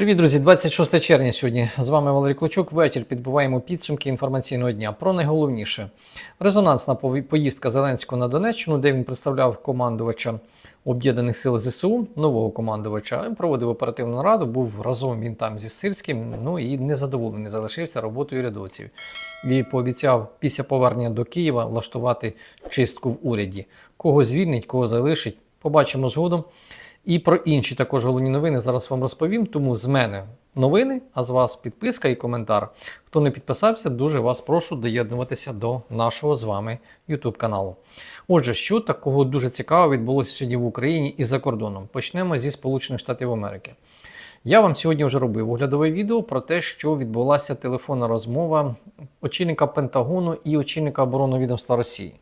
Привіт, друзі! 26 червня сьогодні. З вами Валерій Клочук. Вечір підбиваємо підсумки інформаційного дня. Про найголовніше. Резонансна поїздка Зеленського на Донеччину, де він представляв командувача Об'єднаних сил ЗСУ, нового командувача, проводив оперативну нараду, був разом він там зі Сирським, ну і незадоволений залишився роботою урядовців. І пообіцяв після повернення до Києва влаштувати чистку в уряді. Кого звільнить, кого залишить, побачимо згодом. І про інші також головні новини зараз вам розповім. Тому з мене новини, а з вас підписка і коментар. Хто не підписався, дуже вас прошу доєднуватися до нашого з вами YouTube каналу. Отже, що такого дуже цікавого відбулося сьогодні в Україні і за кордоном? Почнемо зі Сполучених Штатів Америки. Я вам сьогодні вже робив оглядове відео про те, що відбулася телефонна розмова очільника Пентагону і очільника оборонного відомства Росії.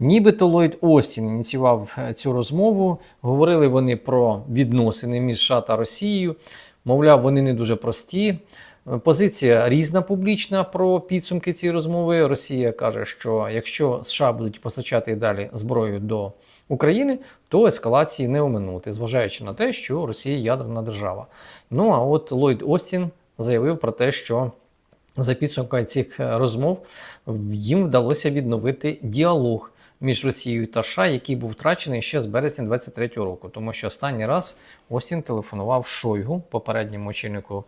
Нібито Ллойд Остін ініціював е, цю розмову. Говорили вони про відносини між США та Росією. Мовляв, вони не дуже прості. Е, Позиція різна публічна про підсумки цієї розмови. Росія каже, що якщо США будуть постачати далі зброю до України, то ескалації не оминути, зважаючи на те, що Росія ядерна держава. Ну а от Ллойд Остін заявив про те, що за підсумками цих е, розмов їм вдалося відновити діалог між Росією та США, який був втрачений ще з березня 23-го року, тому що останній раз Остін телефонував Шойгу, попередньому очільнику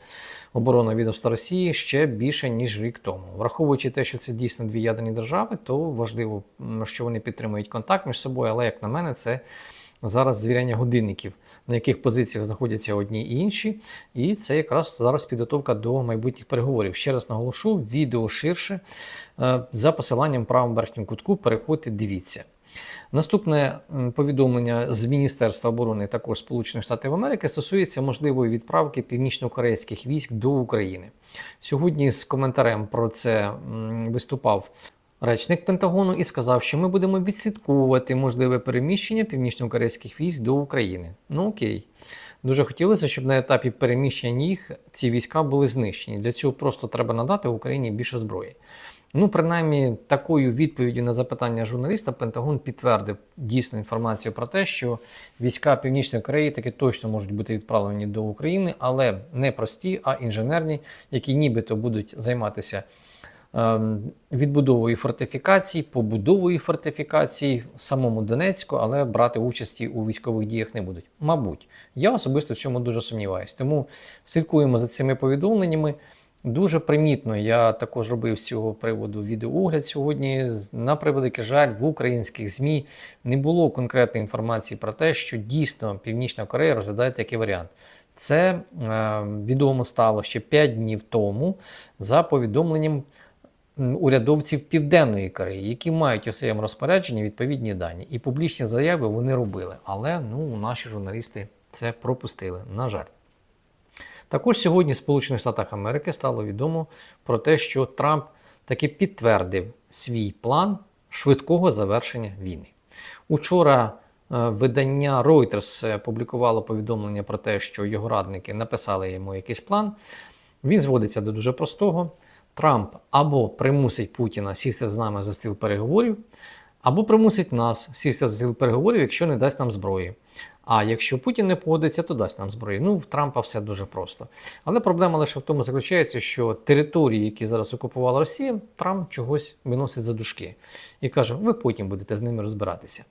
оборонного відомства Росії, ще більше ніж рік тому. Враховуючи те, що це дійсно дві ядерні держави, то важливо, що вони підтримують контакт між собою, але як на мене, це зараз звіряння годинників, на яких позиціях знаходяться одні і інші. І це якраз зараз підготовка до майбутніх переговорів. Ще раз наголошу, відео ширше е, за посиланням в правому верхньому кутку. Переходьте, дивіться. Наступне повідомлення з Міністерства оборони також Сполучених Штатів Америки стосується можливої відправки північно-корейських військ до України. Сьогодні з коментарем про це виступав речник Пентагону і сказав, що ми будемо відслідковувати можливе переміщення північно-корейських військ до України. Ну окей. Дуже хотілося, щоб на етапі переміщення їх ці війська були знищені. Для цього просто треба надати Україні більше зброї. Ну, принаймні, такою відповіддю на запитання журналіста Пентагон підтвердив дійсну інформацію про те, що війська Північної Кореї таки точно можуть бути відправлені до України, але не прості, а інженерні, які нібито будуть займатися відбудовою фортифікацій, побудовою фортифікацій в самому Донецьку, але брати участі у військових діях не будуть. Мабуть, я особисто в цьому дуже сумніваюсь. Тому слідкуємо за цими повідомленнями. Дуже примітно, я також робив з цього приводу відеоогляд сьогодні. На превеликий жаль, в українських ЗМІ не було конкретної інформації про те, що дійсно Північна Корея розглядає такий варіант. Це е, відомо стало ще 5 днів тому за повідомленням урядовців Південної Кореї, які мають у своєму розпорядженні відповідні дані. І публічні заяви вони робили. Але ну, наші журналісти це пропустили, на жаль. Також сьогодні в Сполучених Штатах Америки стало відомо про те, що Трамп таки підтвердив свій план швидкого завершення війни. Учора е, видання Reuters публікувало повідомлення про те, що його радники написали йому якийсь план. Він зводиться до дуже простого. Трамп або примусить Путіна сісти з нами за стіл переговорів, або примусить нас сісти за стіл переговорів, якщо не дасть нам зброї. А якщо Путін не погодиться, то дасть нам зброю. Ну, в Трампа все дуже просто. Але проблема лише в тому заключається, що території, які зараз окупувала Росія, Трамп чогось виносить за дужки. І каже, ви потім будете з ними розбиратися.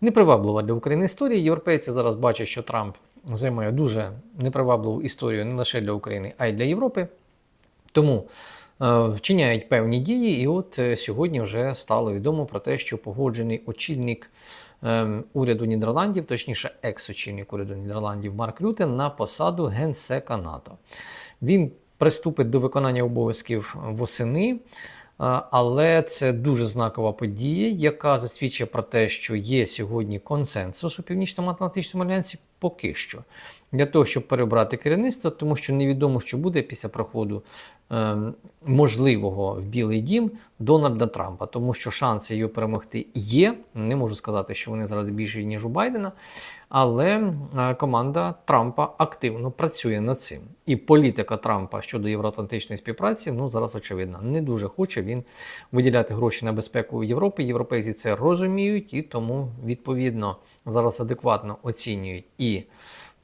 Неприваблива для України історія. Європейці зараз бачать, що Трамп займає дуже непривабливу історію не лише для України, а й для Європи. Тому вчиняють певні дії, і от е, сьогодні вже стало відомо про те, що погоджений очільник ем, уряду Нідерландів, точніше, екс-очільник уряду Нідерландів Марк Рюте на посаду генсека НАТО. Він приступить до виконання обов'язків восени. Але це дуже знакова подія, яка засвідчує про те, що є сьогодні консенсус у Північному Атлантичному альянсі поки що для того, щоб перебрати керівництво, тому що невідомо, що буде після проходу ем, можливого в Білий Дім Дональда Трампа, тому що шанси його перемогти є. Не можу сказати, що вони зараз більші, ніж у Байдена. Але е, команда Трампа активно працює над цим. І політика Трампа щодо євроатлантичної співпраці ну зараз очевидна. Не дуже хоче він виділяти гроші на безпеку Європи. Європейці це розуміють і тому відповідно зараз адекватно оцінюють і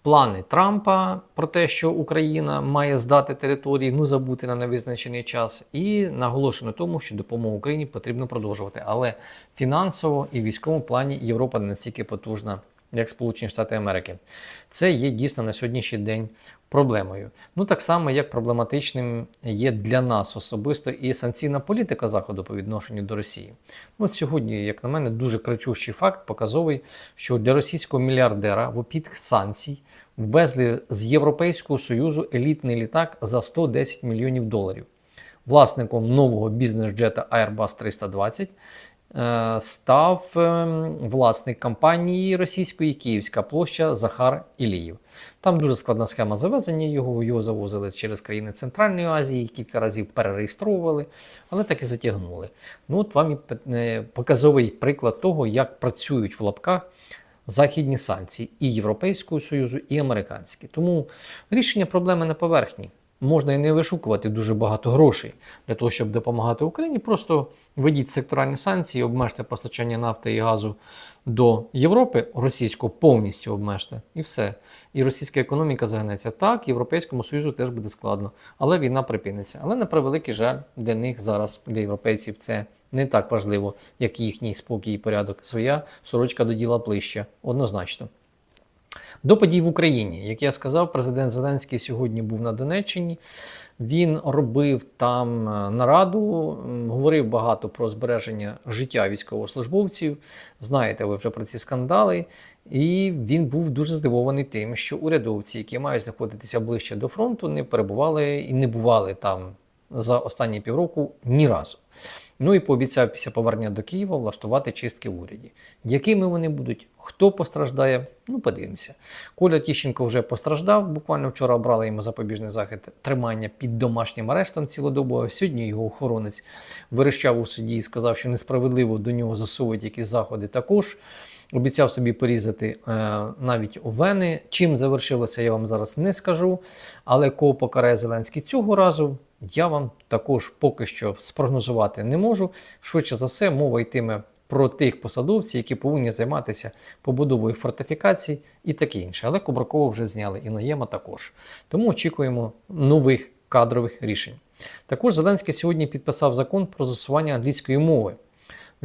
плани Трампа про те, що Україна має здати території, ну забути на невизначений час, і наголошено тому, що допомогу Україні потрібно продовжувати. Але фінансово і військовому плані Європа не настільки потужна, як Сполучені Штати Америки. Це є дійсно на сьогоднішній день проблемою. Ну так само, як проблематичним є для нас особисто і санкційна політика Заходу по відношенню до Росії. Ну, от сьогодні, як на мене, дуже кричущий факт показовий, що для російського мільярдера в обід санкцій ввезли з Європейського Союзу елітний літак за 110 мільйонів доларів. Власником нового бізнес-джета Airbus 320 е, став е, власник компанії російської Київська площа Захар Іліїв. Там дуже складна схема завезення його. Його завозили через країни Центральної Азії, кілька разів перереєстровували, але так і затягнули. Ну, от вам і е, показовий приклад того, як працюють в лапках західні санкції і Європейського Союзу, і американські. Тому рішення проблеми на поверхні. Можна і не вишукувати дуже багато грошей для того, щоб допомагати Україні. Просто введіть секторальні санкції, обмежте постачання нафти і газу до Європи, російського повністю обмежте, і все. І російська економіка загнеться. Так, Європейському Союзу теж буде складно, але війна припиниться. Але на превеликий жаль, для них зараз, для європейців, це не так важливо, як їхній спокій і порядок. Своя сорочка до діла ближче, однозначно. До подій в Україні, як я сказав, президент Зеленський сьогодні був на Донеччині. Він робив там е, нараду, говорив багато про збереження життя військовослужбовців. Знаєте ви вже про ці скандали. І він був дуже здивований тим, що урядовці, які мають знаходитися ближче до фронту, не перебували і не бували там за останні півроку ні разу. Ну і пообіцяв після повернення до Києва влаштувати чистки в уряді. Якими вони будуть? Хто постраждає? Ну, подивимося. Коля Тіщенко вже постраждав. Буквально вчора обрали йому запобіжний захід тримання під домашнім арештом цілодобово. Сьогодні його охоронець вирішав у суді і сказав, що несправедливо до нього засовують якісь заходи також. Обіцяв собі порізати е, навіть вени. Чим завершилося, я вам зараз не скажу. Але кого покарає Зеленський цього разу, я вам також поки що спрогнозувати не можу. Швидше за все, мова йтиме про тих посадовців, які повинні займатися побудовою фортифікацій і таке інше. Але Кубракова вже зняли і Наєма також. Тому очікуємо нових кадрових рішень. Також Зеленський сьогодні підписав закон про застосування англійської мови.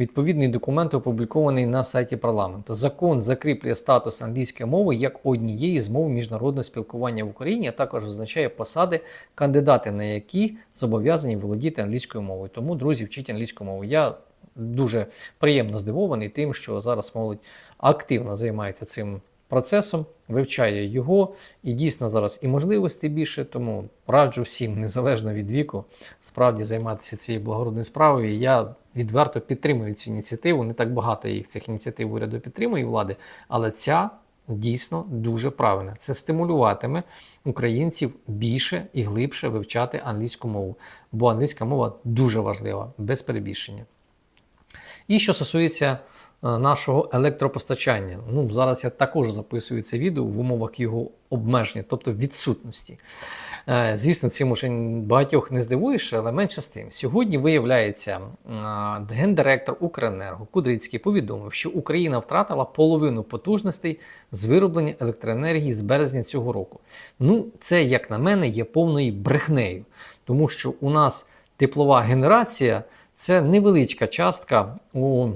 Відповідний документ опублікований на сайті парламенту. Закон закріплює статус англійської мови як однієї з мов міжнародного спілкування в Україні, а також визначає посади, кандидати на які зобов'язані володіти англійською мовою. Тому, друзі, вчіть англійську мову. Я дуже приємно здивований тим, що зараз молодь активно займається цим процесом, вивчає його, і дійсно зараз і можливостей більше, тому раджу всім, незалежно від віку, справді займатися цією благородною справою. Я відверто підтримую цю ініціативу. Не так багато їх цих ініціатив уряду підтримує влади, але ця дійсно дуже правильна. Це стимулюватиме українців більше і глибше вивчати англійську мову, бо англійська мова дуже важлива, без перебільшення. І що стосується нашого електропостачання, ну зараз я також записую це відео в умовах його обмеження, тобто відсутності. Е, Звісно, цим уже багатьох не здивуєш, але менше з тим. Сьогодні виявляється, е, гендиректор Укренерго Кудрицький повідомив, що Україна втратила половину потужностей з вироблення електроенергії з березня цього року. Ну, це, як на мене, є повною брехнею, тому що у нас теплова генерація це невеличка частка у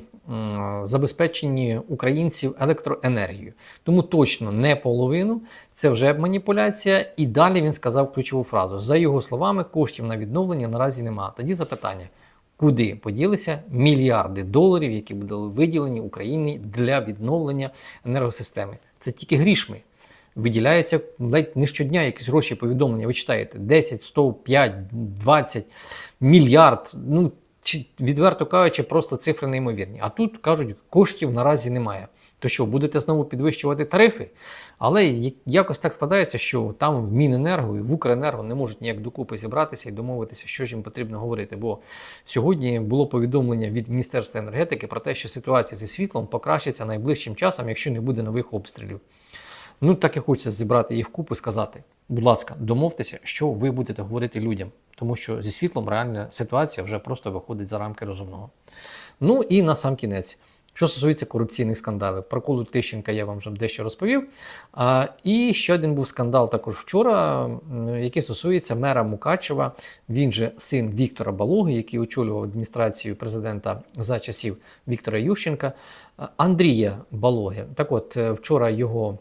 забезпеченні українців електроенергією. Тому точно не половину, це вже маніпуляція. І далі він сказав ключову фразу: за його словами, коштів на відновлення наразі немає. Тоді запитання. Куди поділися мільярди доларів, які були виділені Україні для відновлення енергосистеми? Це тільки грішми. Виділяється ледь не щодня якісь гроші повідомлення. Ви читаєте 10, 100, 5, 20 мільярд. Ну чи відверто кажучи, просто цифри неймовірні. А тут кажуть, коштів наразі немає. То що, будете знову підвищувати тарифи? Але якось так складається, що там в Міненерго і в Укренерго не можуть ніяк докупи зібратися і домовитися, що ж їм потрібно говорити. Бо сьогодні було повідомлення від Міністерства енергетики про те, що ситуація зі світлом покращиться найближчим часом, якщо не буде нових обстрілів. Ну, так і хочеться зібрати їх вкупу і сказати: будь ласка, домовтеся, що ви будете говорити людям, тому що зі світлом реальна ситуація вже просто виходить за рамки розумного. Ну і на сам кінець. Що стосується корупційних скандалів, про Колу Тищенка я вам вже дещо розповів. А, і ще один був скандал також вчора, який стосується мера Мукачева. Він же син Віктора Балуги, який очолював адміністрацію президента за часів Віктора Ющенка, Андрія Балоги. Так от, е, вчора його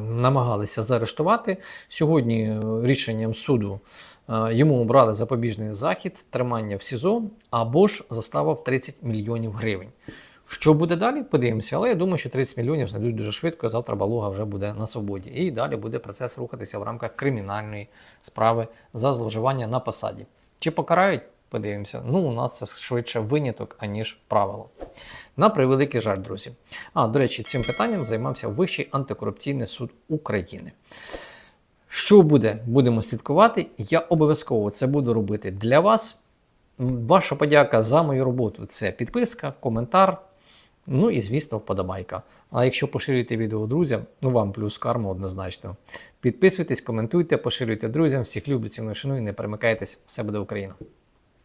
намагалися заарештувати. Сьогодні е, рішенням суду йому обрали запобіжний захід, тримання в СІЗО або ж застава в 30 мільйонів гривень. Що буде далі? Подивимося, але я думаю, що 30 мільйонів знайдуть дуже швидко. Завтра Балога вже буде на свободі. І далі буде процес рухатися в рамках кримінальної справи за зловживання на посаді. Чи покарають? Подивимося. Ну, у нас це швидше виняток, аніж правило. На превеликий жаль, друзі. А, до речі, цим питанням займався Вищий антикорупційний суд України. Що буде, будемо слідкувати. Я обов'язково це буду робити для вас. Ваша подяка за мою роботу це підписка, коментар. Ну і, звісно, вподобайка. А якщо поширюєте відео друзям, ну вам плюс карма однозначно. Підписуйтесь, коментуйте, поширюйте друзям. Всіх люблю, ціну шану і не перемикайтесь. Все буде Україна!